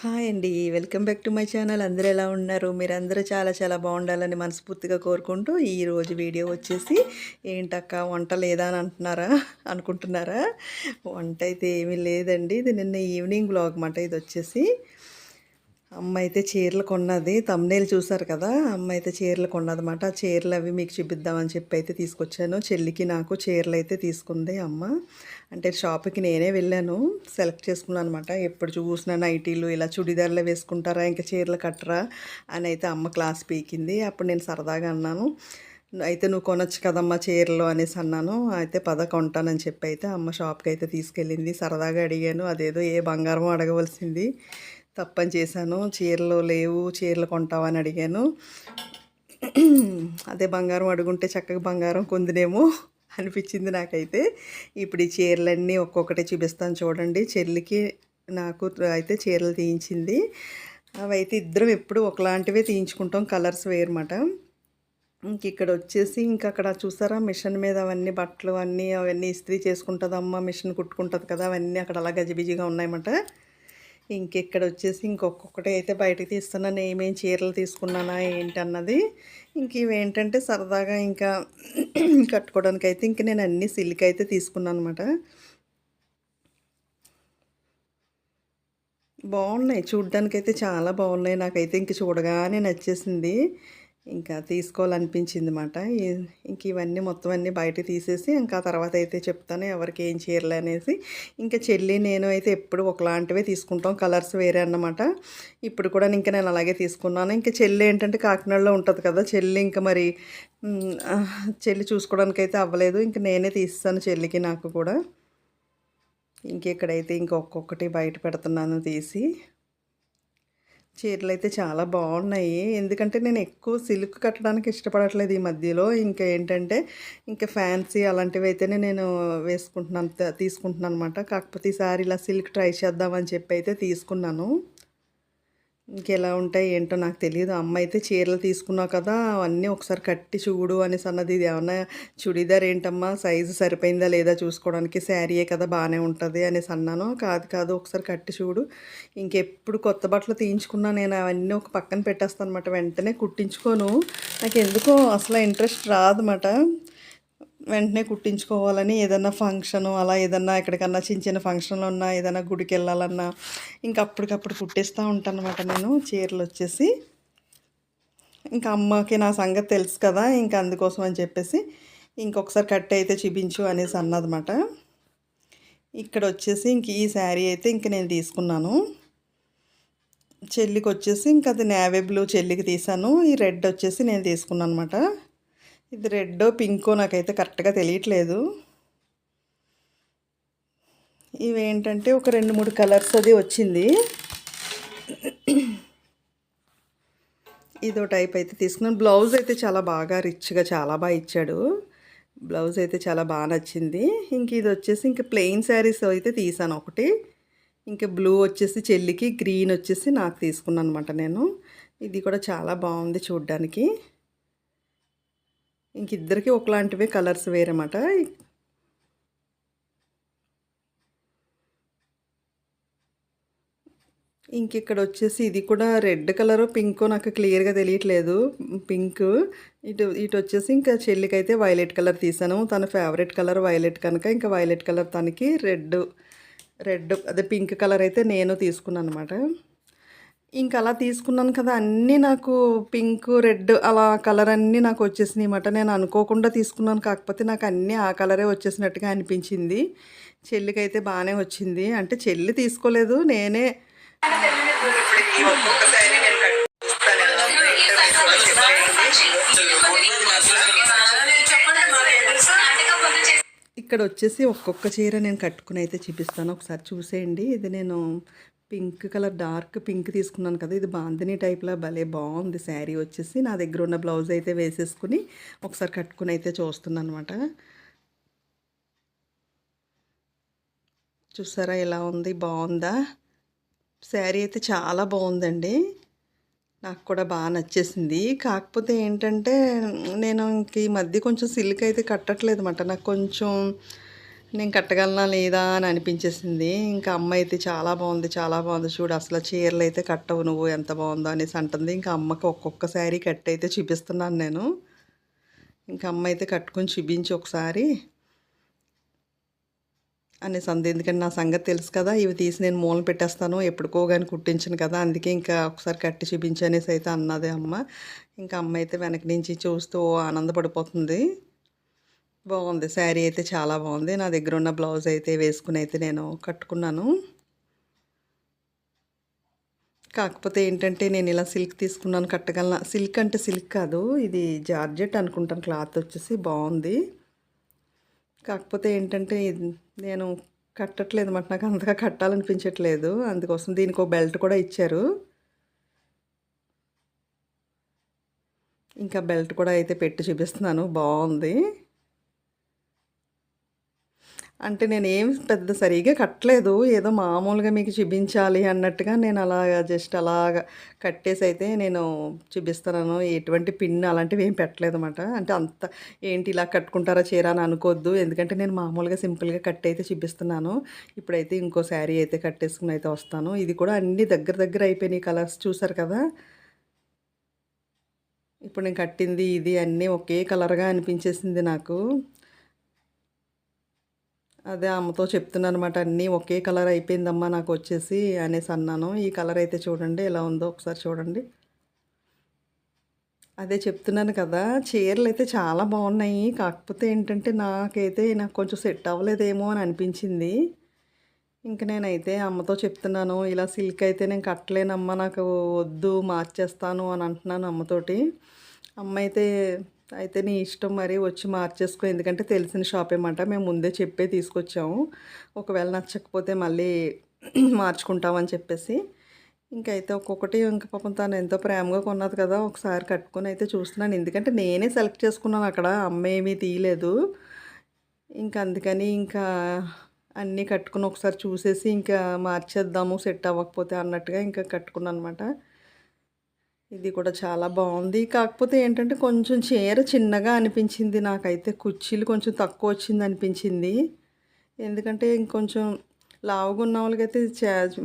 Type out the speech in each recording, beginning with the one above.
Hi అండి. Welcome back to my channel. అందరూ ఎలా ఉన్నారు? మీరందరూ చాలా చాలా బాగుండాలని మనస్ఫూర్తిగా కోరుకుంటూ ఈరోజు వీడియో వచ్చేసి ఏంటక్క వంట లేదా అని అంటున్నారా? అనుకుంటున్నారా? వంట అయితే ఏమీ లేదండి. ఇది నిన్న ఈవినింగ్ బ్లాగ్ మాట. ఇది వచ్చేసి అమ్మ అయితే చీరలు కొన్నది. తమ్నేలు చూసారు కదా? అమ్మ అయితే చీరలు కొన్నదన్నమాట. ఆ చీరలు అవి మీకు చూపిద్దామని చెప్పి అయితే తీసుకొచ్చాను. చెల్లికి నాకు చీరలు అయితే తీసుకుంది అమ్మ. అంటే షాప్కి నేనే వెళ్ళాను. సెలెక్ట్ చేసుకున్నాను అనమాట ఎప్పుడు చూసినా నైటీలు ఇలా చుడిదార్లు వేసుకుంటారా ఇంకా చీరలు కట్టరా అని అయితే అమ్మ క్లాస్ పీకింది. అప్పుడు నేను సరదాగా అన్నాను. అయితే నువ్వు కొనొచ్చు కదమ్మా చీరలు అనేసి అన్నాను. అయితే పద కొంటానని చెప్పి అయితే అమ్మ షాప్కి అయితే తీసుకెళ్ళింది. సరదాగా అడిగాను. అదేదో ఏ బంగారం అడగవలసింది. తప్పని చేశాను. చీరలు లేవు చీరలు కొంటావా అని అడిగాను. అదే బంగారం అడుగుంటే చక్కగా బంగారం కొందినేమో అనిపించింది నాకైతే. ఇప్పుడు ఈ చీరలన్నీ ఒక్కొక్కటి చూపిస్తాను చూడండి. చెల్లికి నాకు అయితే చీరలు తీయించింది. అవైతే ఇద్దరం ఎప్పుడు ఒకలాంటివే తీయించుకుంటాం కలర్స్ వేయమాట ఇంక ఇక్కడ వచ్చేసి ఇంకా అక్కడ చూసారా? మిషన్ మీద అవన్నీ బట్టలు అన్నీ అవన్నీ ఇస్త్రీ చేసుకుంటుందమ్మ మిషన్ కుట్టుకుంటుంది కదా అవన్నీ అక్కడ అలా గజిబిజిగా ఉన్నాయన్నమాట. ఇంకెక్కడ వచ్చేసి ఇంకొకటి అయితే బయటకు తీస్తున్నాను ఏమేం చీరలు తీసుకున్నానా ఏంటన్నది. ఇంక ఇవేంటంటే సరదాగా ఇంకా కట్టుకోవడానికి అయితే ఇంక నేను అన్ని సిల్క్ అయితే తీసుకున్నాను అనమాట బాగున్నాయి. చూడ్డానికైతే చాలా బాగున్నాయి. నాకైతే ఇంక చూడగానే నచ్చేసింది. ఇంకా తీసుకోవాలనిపించింది అనమాట ఇంక ఇవన్నీ మొత్తం అన్నీ బయట తీసేసి ఇంకా తర్వాత అయితే చెప్తాను ఎవరికి ఏం చీరలు అనేసి. ఇంకా చెల్లి నేను అయితే ఎప్పుడు ఒకలాంటివే తీసుకుంటాం. కలర్స్ వేరే అన్నమాట. ఇప్పుడు కూడా ఇంకా నేను అలాగే తీసుకున్నాను. ఇంకా చెల్లి ఏంటంటే కాకినాడలో ఉంటుంది కదా చెల్లి ఇంకా మరి చెల్లి చూసుకోవడానికి అయితే అవ్వలేదు. ఇంకా నేనే తీస్తాను చెల్లికి నాకు కూడా. ఇంకెక్కడైతే ఇంకొక్కొక్కటి బయట పెడుతున్నాను తీసి. చీరలు అయితే చాలా బాగున్నాయి. ఎందుకంటే నేను ఎక్కువ సిల్క్ కట్టడానికి ఇష్టపడట్లేదు ఈ మధ్యలో. ఇంకా ఏంటంటే ఇంకా ఫ్యాన్సీ అలాంటివి అయితేనే నేను వేసుకుంటున్నాను తీసుకుంటున్నాను అనమాట కాకపోతే ఈసారి ఇలా సిల్క్ ట్రై చేద్దామని చెప్పి అయితే తీసుకున్నాను. ఇంకెలా ఉంటాయి ఏంటో నాకు తెలియదు అమ్మ అయితే చీరలు తీసుకున్నావు కదా అవన్నీ ఒకసారి కట్టి చూడు అనేసి అన్నది. ఇది ఏమన్నా చుడీదార్ ఏంటమ్మా? సైజు సరిపోయిందా లేదా చూసుకోవడానికి? శారీయే కదా బాగానే ఉంటుంది అనేసి అన్నాను. కాదు కాదు ఒకసారి కట్టి చూడు. ఇంకెప్పుడు కొత్త బట్టలు తీయించుకున్నా నేను అవన్నీ ఒక పక్కన పెట్టేస్తాను అనమాట వెంటనే కుట్టించుకోను. నాకు ఎందుకో అసలు ఇంట్రెస్ట్ రాదన్నమాట. వెంటనే కుట్టించుకోవాలని ఏదన్నా ఫంక్షను అలా ఏదన్నా ఎక్కడికన్నా చిన్న చిన్న ఫంక్షన్లు ఉన్నా ఏదైనా గుడికి వెళ్ళాలన్నా ఇంకా అప్పటికప్పుడు కుట్టిస్తూ ఉంటాను అనమాట నేను చీరలు వచ్చేసి. ఇంకా అమ్మకి నా సంగతి తెలుసు కదా ఇంకా అందుకోసం అని చెప్పేసి ఇంకొకసారి కట్ అయితే చూపించు అనేసి అన్నదన్నమాట ఇక్కడ వచ్చేసి ఇంక ఈ శారీ అయితే ఇంక నేను తీసుకున్నాను. చెల్లికి వచ్చేసి ఇంకా అది నేవే బ్లూ చెల్లికి తీసాను. ఈ రెడ్ వచ్చేసి నేను తీసుకున్నాను అనమాట ఇది రెడ్డో పింకో నాకైతే కరెక్ట్గా తెలియట్లేదు. ఇవేంటంటే ఒక రెండు మూడు కలర్స్ అది వచ్చింది. ఇదో టైప్ అయితే తీసుకున్నాను. బ్లౌజ్ అయితే చాలా బాగా రిచ్గా చాలా బాగా ఇచ్చాడు. బ్లౌజ్ అయితే చాలా బాగా నచ్చింది. ఇంక ఇది వచ్చేసి ఇంక ప్లెయిన్ శారీస్ అయితే తీసాను ఒకటి. ఇంకా బ్లూ వచ్చేసి చెల్లికి గ్రీన్ వచ్చేసి నాకు తీసుకున్నాను అనమాట నేను. ఇది కూడా చాలా బాగుంది చూడ్డానికి. ఇంక ఇద్దరికి ఒకలాంటివే కలర్స్ వేరమాట ఇంక ఇక్కడ వచ్చేసి ఇది కూడా రెడ్ కలర్ పింక్ నాకు క్లియర్గా తెలియట్లేదు. పింక్. ఇటు ఇటు వచ్చేసి ఇంకా చెల్లికైతే వైలెట్ కలర్ తీసాను. తన ఫేవరెట్ కలర్ వైలెట్ కనుక ఇంకా వైలెట్ కలర్ తనకి రెడ్ రెడ్ అదే పింక్ కలర్ అయితే నేను తీసుకున్నాను అనమాట ఇంకా అలా తీసుకున్నాను కదా అన్నీ నాకు పింక్ రెడ్ అలా కలర్ అన్నీ నాకు వచ్చేసినాయి అన్నమాట. నేను అనుకోకుండా తీసుకున్నాను కాకపోతే నాకు అన్నీ ఆ కలరే వచ్చేసినట్టుగా అనిపించింది. చెల్లికి అయితే బాగానే వచ్చింది. అంటే చెల్లి తీసుకోలేదు నేనే ఇక్కడ వచ్చేసి ఒక్కొక్క చీర నేను కట్టుకుని అయితే చూపిస్తాను. ఒకసారి చూసేయండి. ఇది నేను పింక్ కలర్ డార్క్ పింక్ తీసుకున్నాను కదా ఇది బాందిని టైప్లో భలే బాగుంది శారీ వచ్చేసి. నా దగ్గర ఉన్న బ్లౌజ్ అయితే వేసేసుకుని ఒకసారి కట్టుకుని అయితే చూస్తున్నాను అనమాట చూసారా ఎలా ఉంది? బాగుందా? శారీ అయితే చాలా బాగుందండి. నాకు కూడా బాగా నచ్చేసింది. కాకపోతే ఏంటంటే నేను ఇంక ఈ మధ్య కొంచెం సిల్క్ అయితే కట్టట్లేదు అనమాట నాకు కొంచెం నేను కట్టగలనా లేదా అని అనిపించేసింది. ఇంకా అమ్మ అయితే చాలా బాగుంది చాలా బాగుంది. చూడు అసలు చీరలు అయితే కట్టవు నువ్వు ఎంత బాగుందో అనేసి అంటుంది. ఇంకా అమ్మకి ఒక్కొక్క శారీ కట్ అయితే చూపిస్తున్నాను నేను. ఇంకా అమ్మ అయితే కట్టుకొని చూపించి ఒకసారి అనేసి అంది. ఎందుకంటే నా సంగతి తెలుసు కదా ఇవి తీసి నేను మూలన పెట్టేస్తాను ఎప్పుడుకో కానీ కుట్టించను కదా అందుకే ఇంకా ఒకసారి కట్టి చూపించి అనేసి అయితే అన్నది అమ్మ. ఇంకా అమ్మ అయితే వెనక నుంచి చూస్తూ ఆనందపడిపోతుంది. బాగుంది. శారీ అయితే చాలా బాగుంది. నా దగ్గర ఉన్న బ్లౌజ్ అయితే వేసుకుని అయితే నేను కట్టుకున్నాను. కాకపోతే ఏంటంటే నేను ఇలా సిల్క్ తీసుకున్నాను. కట్టగలన? సిల్క్ అంటే సిల్క్ కాదు. ఇది జార్జెట్ అనుకుంటాను. క్లాత్ వచ్చేసి బాగుంది. కాకపోతే ఏంటంటే నేను కట్టట్లేదు. మాట నాకు అంతగా కట్టాలనిపించట్లేదు. అందుకోసం దీనికి ఒక బెల్ట్ కూడా ఇచ్చారు. ఇంకా బెల్ట్ కూడా అయితే పెట్టి చూపిస్తున్నాను. బాగుంది. అంటే నేను ఏం పెద్ద సరిగా కట్టలేదు. ఏదో మామూలుగా మీకు చూపించాలి అన్నట్టుగా నేను అలాగా జస్ట్ అలాగా కట్టేసి అయితే నేను చూపిస్తున్నాను. ఎటువంటి పిన్ అలాంటివి ఏం పెట్టలేదు అనమాట అంటే అంత ఏంటి ఇలా కట్టుకుంటారా చీర అని అనుకోవద్దు. ఎందుకంటే నేను మామూలుగా సింపుల్గా కట్టి అయితే చూపిస్తున్నాను. ఇప్పుడైతే ఇంకో శారీ అయితే కట్టేసుకుని అయితే వస్తాను. ఇది కూడా అన్ని దగ్గర దగ్గర అయిపోయినాయి కలర్స్ చూసారు కదా? ఇప్పుడు నేను కట్టింది ఇది అన్నీ ఒకే కలర్గా అనిపించేసింది నాకు. అదే అమ్మతో చెప్తున్నాను అనమాట అన్నీ ఒకే కలర్ అయిపోయిందమ్మా నాకు వచ్చేసి అనేసి అన్నాను. ఈ కలర్ అయితే చూడండి ఎలా ఉందో ఒకసారి చూడండి. అదే చెప్తున్నాను కదా చీరలు అయితే చాలా బాగున్నాయి. కాకపోతే ఏంటంటే నాకైతే నాకు కొంచెం సెట్ అవ్వలేదేమో అని అనిపించింది. ఇంక నేనైతే అమ్మతో చెప్తున్నాను ఇలా సిల్క్ అయితే నేను కట్టలేనమ్మా నాకు వద్దు మార్చేస్తాను అని అంటున్నాను అమ్మతోటి. అమ్మ అయితే అయితే నీ ఇష్టం మరి వచ్చి మార్చేసుకో ఎందుకంటే తెలిసిన షాప్ ఏమంట. మేము ముందే చెప్పే తీసుకొచ్చాము. ఒకవేళ నచ్చకపోతే మళ్ళీ మార్చుకుంటామని చెప్పేసి. ఇంకైతే ఒక్కొక్కటి ఇంకా పాపం తను ఎంతో ప్రేమగా కొన్నది కదా ఒకసారి కట్టుకొని అయితే చూస్తున్నాను. ఎందుకంటే నేనే సెలెక్ట్ చేసుకున్నాను అక్కడ అమ్మ ఏమీ తీయలేదు. ఇంకా అందుకని ఇంకా అన్నీ కట్టుకుని ఒకసారి చూసేసి ఇంకా మార్చేద్దాము సెట్ అవ్వకపోతే అన్నట్టుగా ఇంకా కట్టుకున్నాను అనమాట ఇది కూడా చాలా బాగుంది. కాకపోతే ఏంటంటే కొంచెం చీర చిన్నగా అనిపించింది నాకైతే. కుర్చీలు కొంచెం తక్కువ వచ్చింది అనిపించింది. ఎందుకంటే ఇంకొంచెం లావుగా ఉన్న వాళ్ళకైతే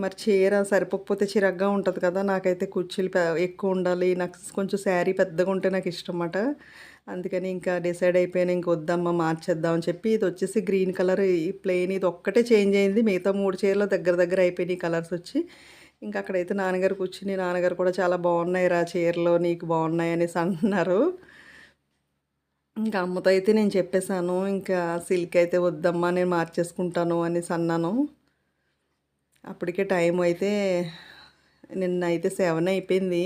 మరి చీర సరిపోకపోతే చిరగ్గా ఉంటుంది కదా. నాకైతే కుర్చీలు ఎక్కువ ఉండాలి. నాకు కొంచెం శారీ పెద్దగా ఉంటే నాకు ఇష్టం అన్నమాట అందుకని ఇంకా డిసైడ్ అయిపోయాను. ఇంక వద్దమ్మా మార్చేద్దాం అని చెప్పి ఇది వచ్చేసి గ్రీన్ కలర్ ఈ ప్లెయిన్ ఇది ఒక్కటే చేంజ్ అయింది. మిగతా మూడు చీరలు దగ్గర దగ్గర అయిపోయినాయి కలర్స్ వచ్చి. ఇంకా అక్కడైతే నాన్నగారు కూర్చుని నాన్నగారు కూడా చాలా బాగున్నాయి రా చీరలు నీకు బాగున్నాయి అనేసి అంటున్నారు ఇంకా అమ్మతో అయితే నేను చెప్పేశాను ఇంకా సిల్క్ అయితే వద్దమ్మా నేను మార్చేసుకుంటాను అనేసి అన్నాను. అప్పటికే టైం అయితే నిన్న అయితే సెవెన్ అయిపోయింది.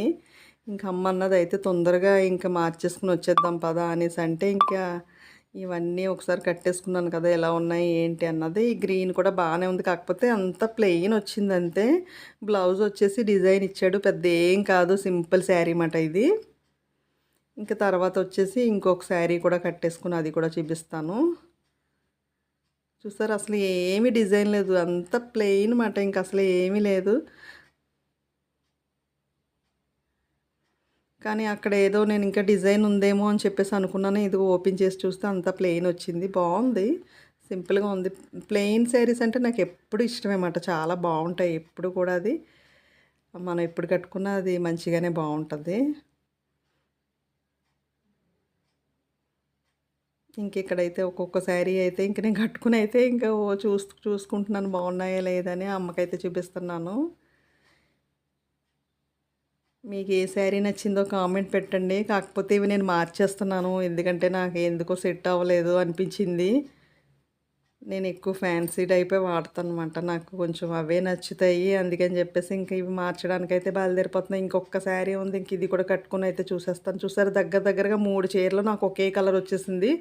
ఇంకా అమ్మ అన్నది అయితే తొందరగా ఇంకా మార్చేసుకుని వచ్చేద్దాం పదా అనేసి అంటే ఇంకా ఇవన్నీ ఒకసారి కట్టేసుకున్నాను కదా ఎలా ఉన్నాయి ఏంటి అన్నది. ఈ గ్రీన్ కూడా బాగానే ఉంది కాకపోతే అంత ప్లెయిన్ వచ్చింది అంతే బ్లౌజ్ వచ్చేసి డిజైన్ ఇచ్చాడు పెద్ద ఏం కాదు సింపుల్ శారీ మాట ఇది. ఇంకా తర్వాత వచ్చేసి ఇంకొక శారీ కూడా కట్టేసుకుని అది కూడా చూపిస్తాను. చూసారు అసలు ఏమీ డిజైన్ లేదు అంత ప్లెయిన్ మాట ఇంక అసలు ఏమీ లేదు. కానీ అక్కడ ఏదో నేను ఇంకా డిజైన్ ఉందేమో అని చెప్పేసి అనుకున్నాను. ఇది ఓపెన్ చేసి చూస్తే అంత ప్లెయిన్ వచ్చింది. బాగుంది. సింపుల్గా ఉంది. ప్లెయిన్ శారీస్ అంటే నాకు ఎప్పుడు ఇష్టమేమాట చాలా బాగుంటాయి. ఎప్పుడు కూడా అది. మనం ఎప్పుడు కట్టుకున్నా అది మంచిగానే బాగుంటుంది. ఇంక ఇక్కడైతే ఒక్కొక్క శారీ అయితే ఇంక నేను కట్టుకుని అయితే ఇంకా చూసు చూసుకుంటున్నాను. బాగున్నాయా లేదని అమ్మకైతే చూపిస్తున్నాను. మీకు ఏ శారీ నచ్చిందో కామెంట్ పెట్టండి. కాకపోతే ఇవి నేను మార్చేస్తున్నాను. ఎందుకంటే నాకు ఎందుకో సెట్ అవ్వలేదు అనిపించింది. నేను ఎక్కువ ఫ్యాన్సీ టైపే వాడతాను అనమాట నాకు కొంచెం అవే నచ్చుతాయి. అందుకని చెప్పేసి ఇంక ఇవి మార్చడానికైతే బయలుదేరిపోతున్నాయి ఇంకొక శారీ ఉంది. ఇంక ఇది కూడా కట్టుకుని అయితే చూసేస్తాను. చూసారు? దగ్గర దగ్గరగా మూడు చీరలు నాకు ఒకే కలర్ వచ్చేసింది.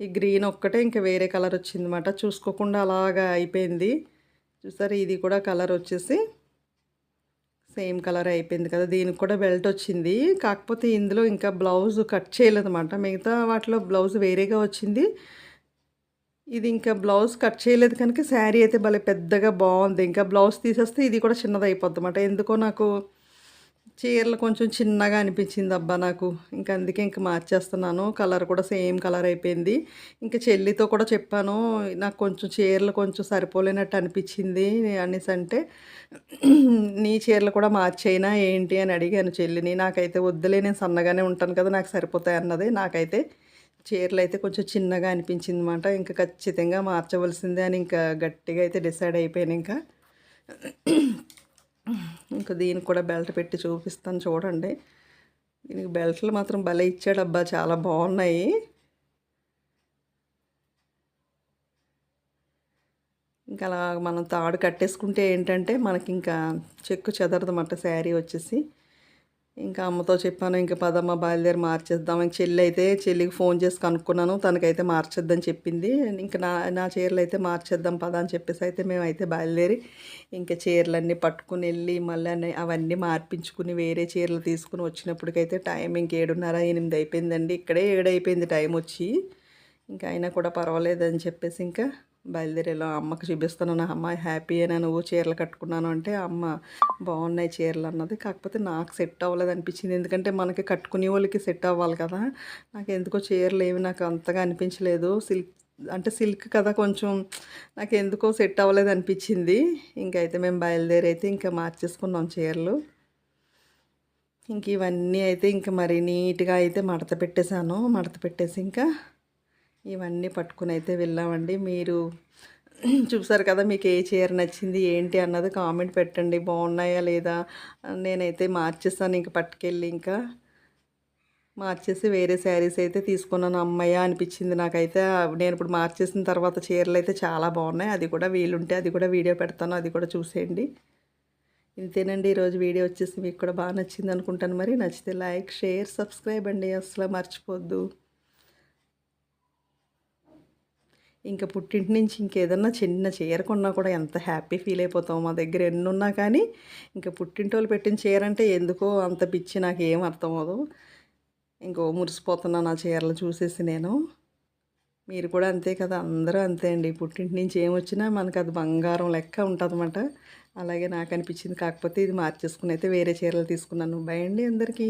ఈ గ్రీన్ ఒక్కటే ఇంకా వేరే కలర్ వచ్చింది అనమాట చూసుకోకుండా అలాగా అయిపోయింది. చూసారు? ఇది కూడా కలర్ వచ్చేసి సేమ్ కలర్ అయిపోయింది కదా దీనికి కూడా బెల్ట్ వచ్చింది. కాకపోతే ఇందులో ఇంకా బ్లౌజ్ కట్ చేయలేదన్నమాట. మిగతా వాటిలో బ్లౌజ్ వేరేగా వచ్చింది. ఇది ఇంకా బ్లౌజ్ కట్ చేయలేదు కనుక శారీ అయితే భలే పెద్దగా బాగుంది. ఇంకా బ్లౌజ్ తీసేస్తే ఇది కూడా చిన్నది అయిపోద్ది అనమాట ఎందుకో నాకు చీరలు కొంచెం చిన్నగా అనిపించింది అబ్బా నాకు. ఇంకా అందుకే ఇంక మార్చేస్తున్నాను. కలర్ కూడా సేమ్ కలర్ అయిపోయింది. ఇంకా చెల్లితో కూడా చెప్పాను నాకు కొంచెం చీరలు కొంచెం సరిపోలేనట్టు అనిపించింది అనేసి అంటే నీ చీరలు కూడా మార్చేయినా ఏంటి అని అడిగాను చెల్లిని. నాకైతే వద్దులే నేను సన్నగానే ఉంటాను కదా నాకు సరిపోతాయి అన్నది. నాకైతే చీరలు అయితే కొంచెం చిన్నగా అనిపించింది అనమాట ఇంకా ఖచ్చితంగా మార్చవలసిందే అని ఇంకా గట్టిగా అయితే డిసైడ్ అయిపోయాను ఇంకా. ఇంకా దీనికి కూడా బెల్ట్ పెట్టి చూపిస్తాను చూడండి. దీనికి బెల్ట్లు మాత్రం భలే ఇచ్చాడబ్బా చాలా బాగున్నాయి. ఇంకా అలా మనం తాడు కట్టేసుకుంటే ఏంటంటే మనకి ఇంకా చెక్కు చెదరదన్నమాట శారీ వచ్చేసి. ఇంకా అమ్మతో చెప్పాను ఇంకా పదమ్మ బయలుదేరి మార్చేద్దాం. ఇంక చెల్లి అయితే చెల్లికి ఫోన్ చేసి కనుక్కున్నాను తనకైతే మార్చేద్దని చెప్పింది. ఇంకా నా నా చీరలు అయితే మార్చేద్దాం పద అని చెప్పేసి అయితే మేమైతే బయలుదేరి ఇంకా చీరలన్నీ పట్టుకుని వెళ్ళి మళ్ళీ అవన్నీ మార్పించుకుని వేరే చీరలు తీసుకుని వచ్చినప్పటికైతే టైం ఇంక ఏడున్నర ఎనిమిది అయిపోయిందండి. ఇక్కడే ఏడైపోయింది టైం వచ్చి ఇంకా అయినా కూడా పర్వాలేదని చెప్పేసి ఇంకా బయలుదేరేలో అమ్మకి చూపిస్తున్నాను. నా అమ్మ హ్యాపీ అయినా నువ్వు చీరలు కట్టుకున్నాను అంటే అమ్మ బాగున్నాయి చీరలు అన్నది. కాకపోతే నాకు సెట్ అవ్వలేదు అనిపించింది. ఎందుకంటే మనకి కట్టుకునే వాళ్ళకి సెట్ అవ్వాలి కదా. నాకు ఎందుకో చీరలు ఏమి నాకు అంతగా అనిపించలేదు. సిల్క్ అంటే సిల్క్ కదా కొంచెం నాకు ఎందుకో సెట్ అవ్వలేదు అనిపించింది. ఇంకైతే మేము బయలుదేరి అయితే ఇంకా మార్చేసుకున్నాం చీరలు. ఇంక ఇవన్నీ అయితే ఇంకా మరి నీట్గా అయితే మడత పెట్టేశాను. మడత పెట్టేసి ఇంకా ఇవన్నీ పట్టుకుని అయితే వెళ్ళామండి. మీరు చూసారు కదా మీకు ఏ చీర నచ్చింది ఏంటి అన్నది కామెంట్ పెట్టండి. బాగున్నాయా లేదా? నేనైతే మార్చేస్తాను ఇంకా పట్టుకెళ్ళి ఇంకా మార్చేసి వేరే శారీస్ అయితే తీసుకున్నాను. అమ్మయ్య అనిపించింది నాకైతే. నేను ఇప్పుడు మార్చేసిన తర్వాత చీరలు అయితే చాలా బాగున్నాయి. అది కూడా వీలుంటే అది కూడా వీడియో పెడతాను అది కూడా చూసేయండి. ఇంతేనండి ఈరోజు వీడియో వచ్చేసి మీకు కూడా బాగా నచ్చింది అనుకుంటాను. మరి నచ్చితే లైక్ షేర్ సబ్స్క్రైబ్ అండి. అసలు మర్చిపోద్దు. ఇంకా పుట్టింటి నుంచి ఇంకేదన్నా చిన్న చీర కొన్నా కూడా ఎంత హ్యాపీ ఫీల్ అయిపోతాం మా దగ్గర ఎన్ని ఉన్నా కానీ ఇంకా పుట్టింటోళ్ళు పెట్టిన చీర అంటే ఎందుకో అంత పిచ్చి నాకు ఏం అర్థం అవదు ఇంకో మురిసిపోతున్నా నా చీరలు చూసేసి నేను. మీరు కూడా అంతే కదా అందరూ అంతే అండి. పుట్టింటి నుంచి ఏమొచ్చినా మనకు అది బంగారం లెక్క ఉంటుందన్నమాట. అలాగే నాకు అనిపించింది. కాకపోతే ఇది మార్చేసుకుని అయితే వేరే చీరలు తీసుకున్నాను. బై అండి అందరికీ.